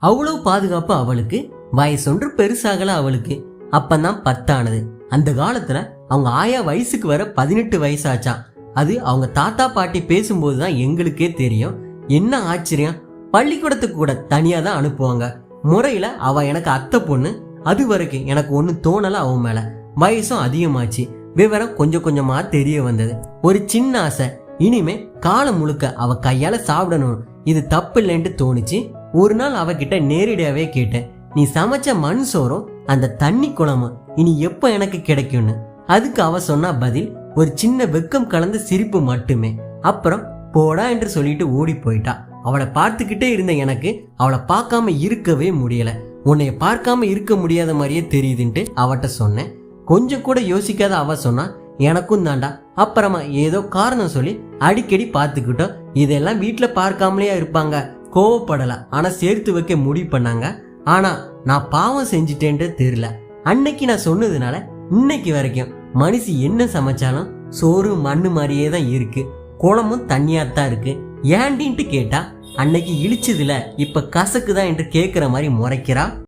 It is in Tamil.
அவ்வளவு பாதுகாப்பு அவளுக்கு வயசொன்று பெருசாகல அவளுக்கு. அப்பந்தான் பத்தானது. அந்த காலத்துல அவங்க ஆயா வயசுக்கு வர பதினெட்டு வயசாச்சான் அது அவங்க தாத்தா பாட்டி பேசும்போது தான் எங்களுக்கே தெரியும். என்ன ஆச்சரியம். பள்ளிக்கூடத்துக்கு கூட தனியா தான் அனுப்புவாங்க. முறையில அவ எனக்கு அத்தை பொண்ணு. அது வரைக்கும் எனக்கு ஒன்றும் தோணல அவன் மேல. வயசும் அதிகமாச்சு. விவரம் கொஞ்சம் கொஞ்சமா தெரிய வந்தது. ஒரு சின்ன ஆசை. இனிமே காலம் முழுக்க அவ கையால சாப்பிடணும். இது தப்பு இல்லைன்ட்டு தோணுச்சு. ஒரு நாள் அவகிட்ட நேரடியாவே கேட்டேன். நீ சமைச்ச மண் சோறும் அந்த தண்ணி குளமும் இனி எப்போ எனக்கு கிடைக்கும்னு? அதுக்கு அவ சொன்ன பதில் ஒரு சின்ன வெக்கம் கலந்த சிரிப்பு மட்டுமே. அப்புறம் போடா என்று சொல்லிட்டு ஓடி போயிட்டா. அவளை பார்த்துக்கிட்டே இருந்த எனக்கு அவளை பார்க்காம இருக்கவே முடியல. உன்னைய பார்க்காம இருக்க முடியாத மாதிரியே தெரியுதுன்ட்டு அவட்ட சொன்னேன். கொஞ்சம் கூட யோசிக்காத அவ சொன்னா எனக்கும் தாண்டா அப்புறமா ஏதோ காரணம் சொல்லி அடிக்கடி பார்த்துக்கிட்டோம். இதெல்லாம் வீட்டில் பார்க்காமலேயா இருப்பாங்க. கோவப்படல. ஆனா சேர்த்து வைக்க முடிவு பண்ணாங்க. ஆனா நான் பாவம் செஞ்சிட்டேன்ட்டு தெரியல. அன்னைக்கு நான் சொன்னதுனால இன்னைக்கு வரைக்கும் மனுஷி என்ன சமைச்சாலும் சோறு மண்ணு மாதிரியே தான் இருக்கு. குளமும் தண்ணியாக தான் இருக்கு. ஏன்டின்ட்டு கேட்டா அன்னைக்கு இழிச்சதுல இப்ப கசக்குதான் என்று கேட்குற மாதிரி முறைக்கிறா.